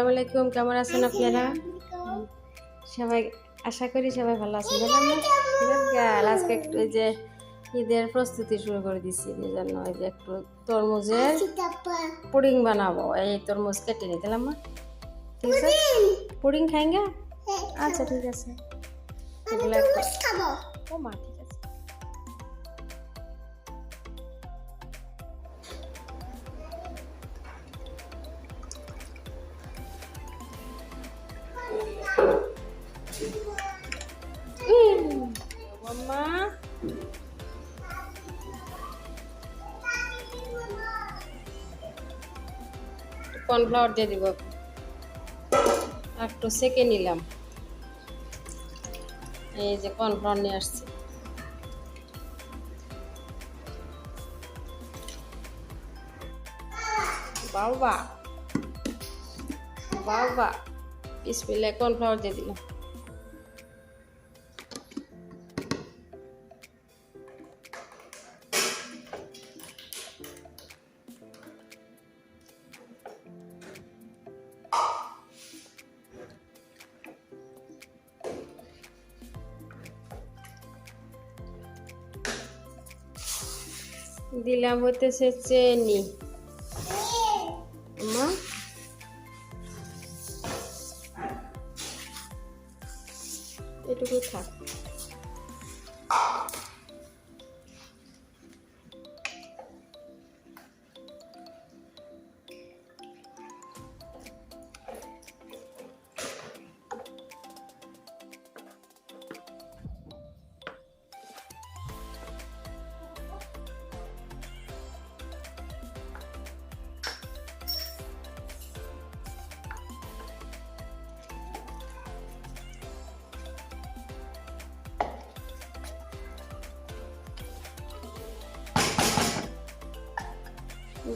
আসসালামু আলাইকুম কেমন আছেন আপনারা? সবাই আশা করি সবাই ভালো আছেন. আজকে একটু ওই যে ঈদের প্রস্তুতি শুরু করে দিচ্ছি এই জন্য ওই যে একটু তরমুজের পুডিং বানাবো। এই তরমুজ কেটে দিলাম মা। ঠিক আছে? পুডিং? খাইঙ্গা? আচ্ছা ঠিক আছে। এগুলো ও মা মাম্মা কর্নফ্লাওয়ার দিয়ে দিব। একটু সেকে নিলাম। এই যে কর্নফ্লাওয়ার নিয়ে আসছি। বাবা বাবা বিসমিল্লাহ কর্নফ্লাওয়ার দিয়ে দিলাম। দিলাম চেয়ে চেনি।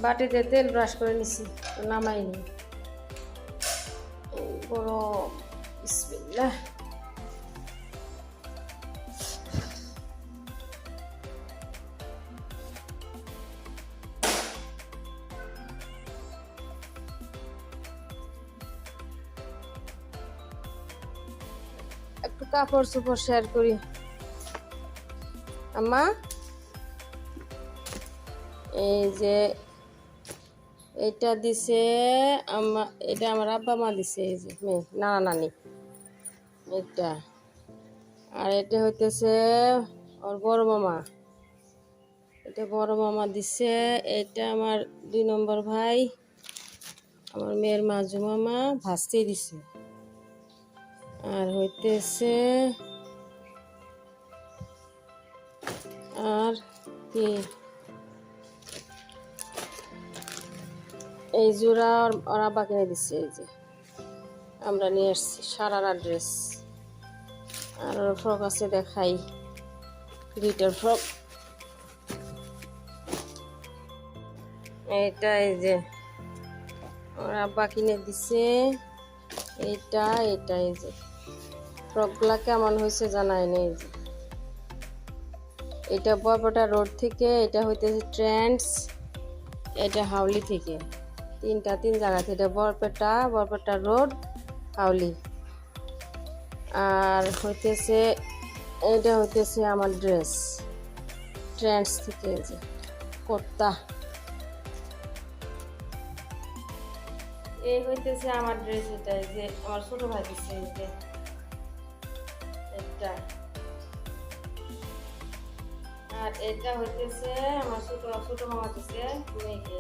বাটিতে তেল ব্রাশ করে নিছি নামাইনি। বড় বিসমিল্লাহ। একটু কাপড় চোপড় শেয়ার করি। আম্মা, এই যে এটা দিছে আমার এটা আমার আব্বা মা দিছে, এই যে মেয়ে, নানা নানি। এটা। আর এটা হইতেছে ওর বড় মামা। এটা বড় মামা দিছে, এটা আমার দুই নম্বর ভাই, আমার মেয়ের মাজু মামা ভাসতে দিছে। আর হইতেছে আর কি? এই জোড়া ওর- আব্বা কিনে দিচ্ছে এই যে। আমরা নিয়ে এসছি সারারা ড্রেস আর ওর ফ্রক আছে, দেখাই। দুইটার ফ্রক এটা এই যে ওর আব্বা কিনে দিছে। এইটা এটা এই যে। ফ্রকগুলা কেমন হয়েছে জানাই নেই যে। এটা বরপটা রোড থেকে, এটা হইতেছে ট্রেন্ডস এটা হাউলি থেকে। তিনটা, তিন জায়গা থেকে এটা বরপেটা বরপেটা রোড হাউলি আর হইতেছে এটা হইতেছে আমার ড্রেস। ট্রেন্ডস থেকে যে কুর্তা এই হইতেছে আমার ড্রেস এটা যে আমার ছোট ভাই দিচ্ছে এটা আর এটা হইতেছে আমার ছোট ছোট মামা দিছে, মেয়েকে।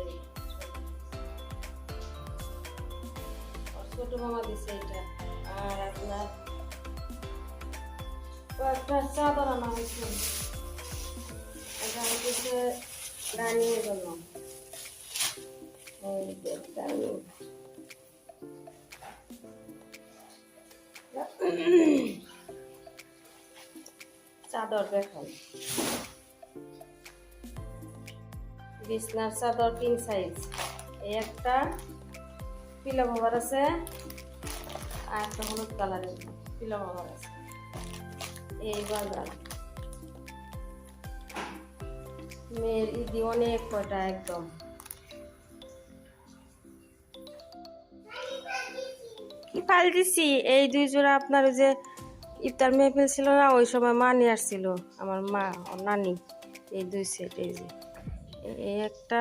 ছোট মামা দিছে এটা। আর আপনার কয়েকটা চাদর আনা হয়েছে। এটা হইতেছে রানির জন্য। চাদর দেখাই বিছনার চাদর কিং সাইজ একটা পিলা বাবার আছে আর একটা হলুদ কালারের পিলা বাবার আছে। এই বাজার মেয়ের ইদি অনেক কয়টা একদম। কি পাল দিছি? এই দুই জোড়া আপনার ওই যে ইফতার মেহফিল ছিল না, ওই সময় মা নিয়ে আসছিল, আমার মা, ওর নানি। এই দুই সেট এই যে। এই একটা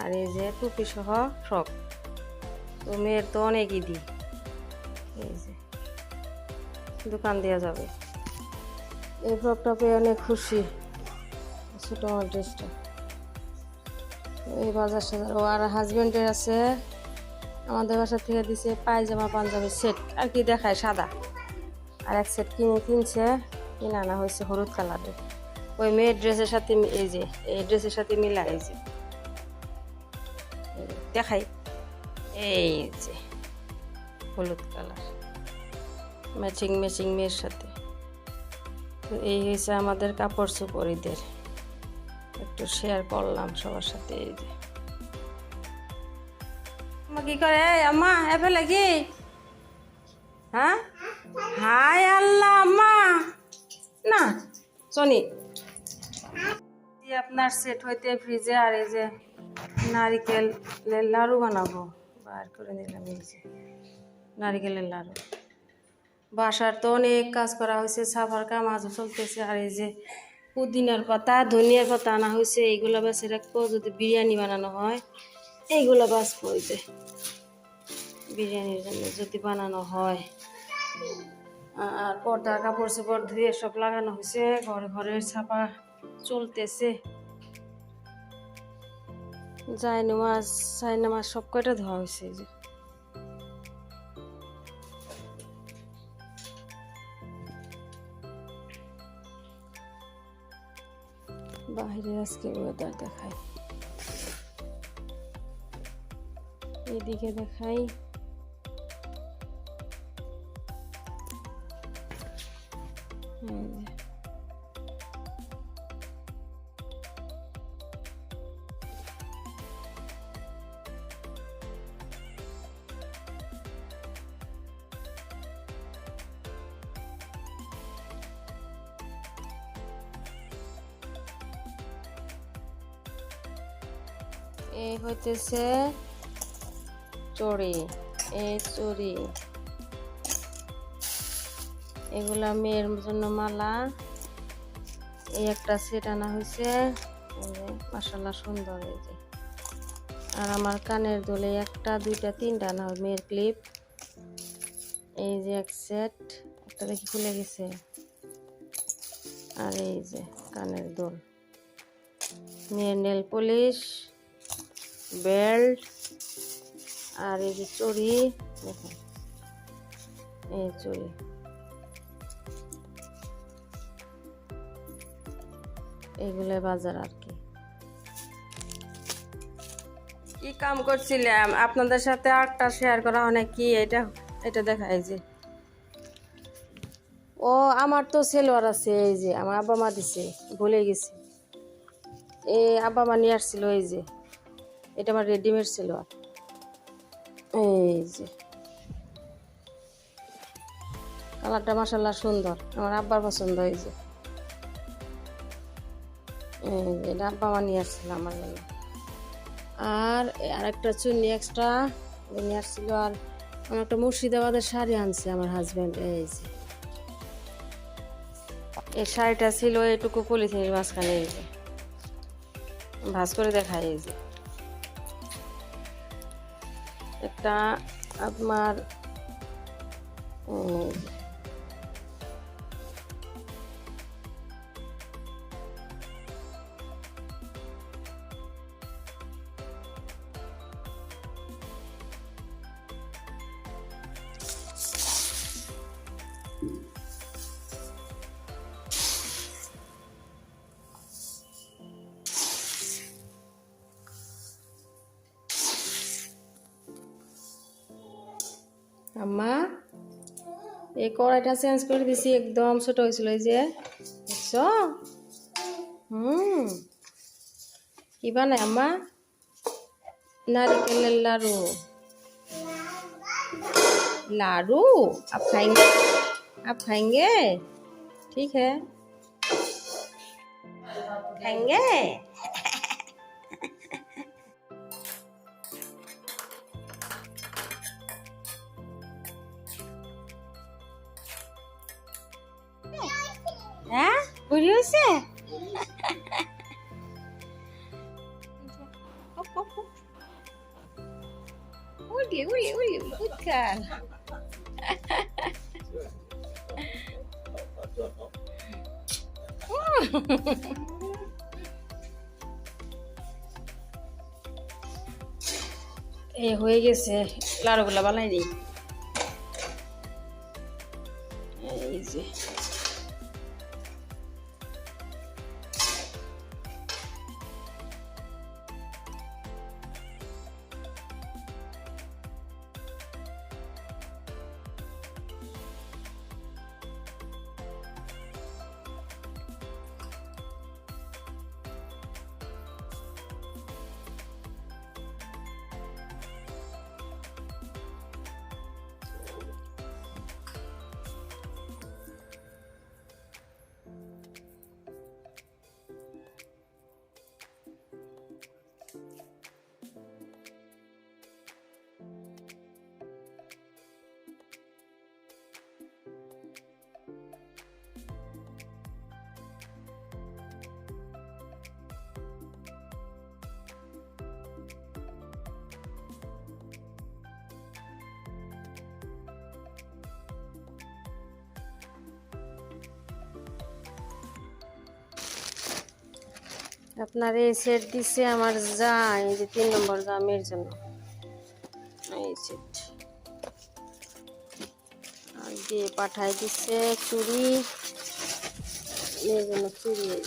আর এই যে টুপি সহ ফ্রক। তো মেয়ের তো অনেক ইদি। এই যে, দোকান দেওয়া যাবে। এই ফ্রকটা পেয়ে অনেক খুশি। ছোটো আমার ড্রেসটা। এই বাজার সাজার। ও আর হাজব্যান্ডের আছে। আমাদের বাসা থেকে দিছে পায়জামা, পাঞ্জাবি সেট। আর কি দেখায়? সাদা। আর এক সেট কিনে কিনছে। কিনে আনা হয়েছে হলুদ কালারের। ওই মেয়ের ড্রেসের সাথে এই যে, এই ড্রেসের সাথে মিলা এই যে। দেখাই। এই যে, হলুদ কালার ম্যাচিং ম্যাচিং মেয়ের সাথে। তো এই হয়েছে আমাদের কাপড় চোপড়িদের একটু শেয়ার করলাম সবার সাথে, এই যে। কি করে? আম্মা এফে কি? হ্যাঁ? হাই আল্লাহ, আম্মা। না, সনি। আপনার সেট হইতে ফ্রিজে আর এই যে নারিকেল লাড়ু বানাবো। বার করে নিলাম এই যে। নারিকেলের লাড়ু। বাসার তো অনেক কাজ করা হয়েছে সাফার কাম আজও চলতেছে আর এই যে পুদিনার পাতা ধনিয়ার পাতা আনা হয়েছে এইগুলো বেছে রাখব যদি বিরিয়ানি বানানো হয় এইগুলো বাঁচবো ওই যে। বিরিয়ানির জন্য যদি বানানো হয়। আর পর্দা কাপড় চোপড় ধুয়ে সব লাগানো হয়েছে ঘরে ঘরের ছাপা চলতেছে। যায় নামাজ যায় নামাজ সব কয়টা ধোয়া হয়েছে যে? বাইরে আজকে ওয়েদার দেখাই। এদিকে দেখাই। এই এই হইতেছে চড়ি এই চড়ি। এগুলা মেয়ের জন্য মালা। এই একটা সেট আনা হয়েছে মাসাল্লাহ সুন্দর এই যে। আর আমার কানের দোলে একটা, দুইটা, তিনটা আনা হয় মেয়ের ক্লিপ। এই যে এক সেট, একটা দেখি খুলে গেছে। আর এই যে, কানের দোল। মেয়ের নেল পলিশ। বেল্ট আর এই যে চড়ি দেখুন। এই চড়ি। এইগুলো বাজার আর কি। কি কাম করছিলাম? আপনাদের সাথে আটটা শেয়ার করা অনেক কি? এটা এটা দেখা এই যে। ও আমার তো সেলোয়ার আছে এই যে আমার আব্বা মা দিছে ভুলে গেছি। এই আব্বা মা নিয়ে আসছিল এই যে। এটা আমার রেডিমেড সেলোয়ার এই যে। কালারটা মাসাল্লাহ সুন্দর। আমার আব্বার পছন্দ হয়েছে এটা আব্বা নিয়ে আসছিল আমার জন্য। আর আর একটা চুন্নি এক্সট্রা নিয়ে আসছিল, আর আমার একটা মুর্শিদাবাদের শাড়ি আনছে আমার হাজব্যান্ড এই যে। এই শাড়িটা ছিল এটুকু পলিথিনের মাঝখানে, এই যে। ভাজ করে দেখায়, এই যে। একটা আপনার আম্মা, এই কড়াইটা চেঞ্জ করে দিছি, একদম ছোট হয়েছিল এই যে, দেখছ? হুম। কি বানায় আম্মা? নারিকেলের লাড়ু। लाडू आप खाएंगे आप खाएंगे ठीक है खाएंगे বুড়ি হয়েছে উড়ি উড়ি উড়ি উৎকাল এ হয়ে গেছে লাড়ুগুলা বানাই দিই এই আপনার এই সেট দিছে আমার যা, এই যে তিন নম্বর যা জামের জন্য। এই সেট আর দিয়ে পাঠাই দিচ্ছে চুরি এর জন্য চুরি এই।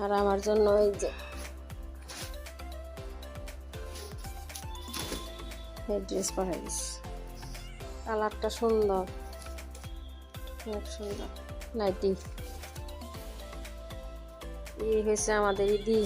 আর আমার জন্য এই যে। এই ড্রেস পাঠাই দিচ্ছে কালারটা সুন্দর। সুন্দর। নাইটি এই হয়েছে আমাদের ইদি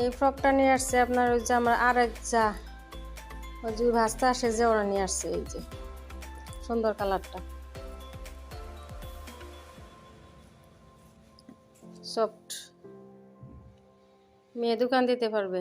এই ফ্রকটা নিয়ে আসছে আপনার ওই যে আমার আর এক যা, ওই যে ভাস্তা আসে যে ওরা নিয়ে আসছে এই যে, সুন্দর কালারটা। মেয়ে দোকান দিতে পারবে।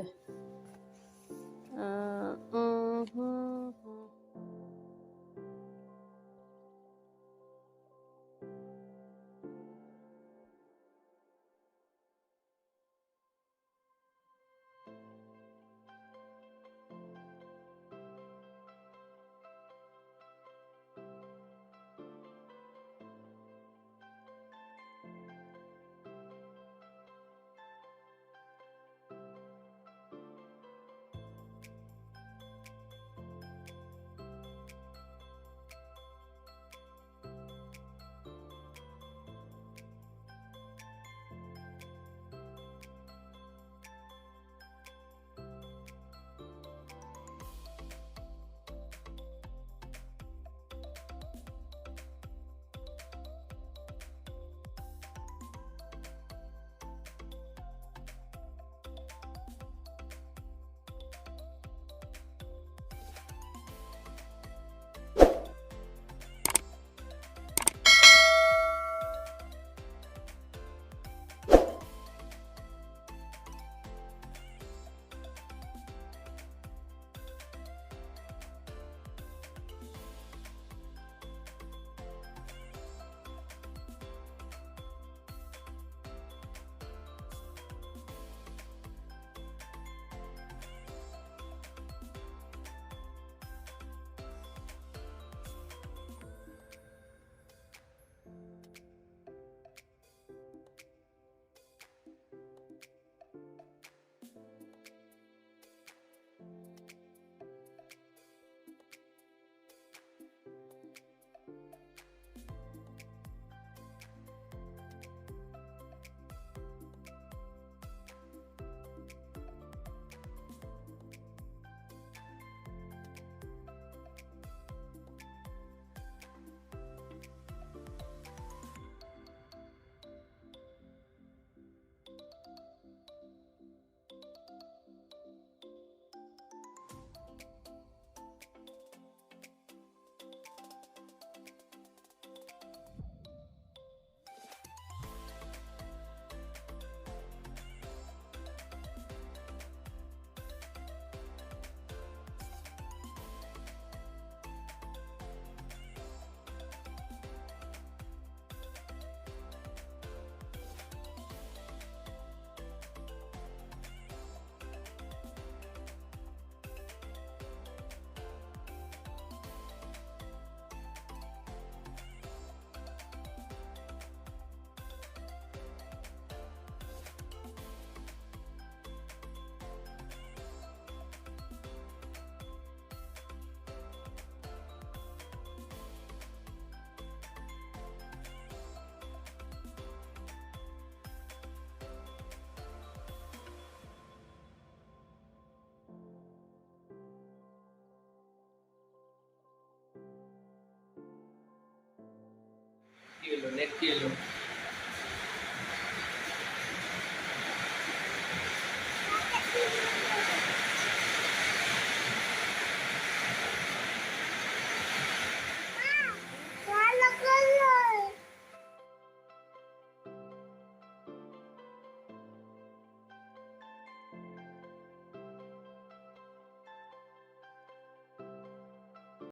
cielo.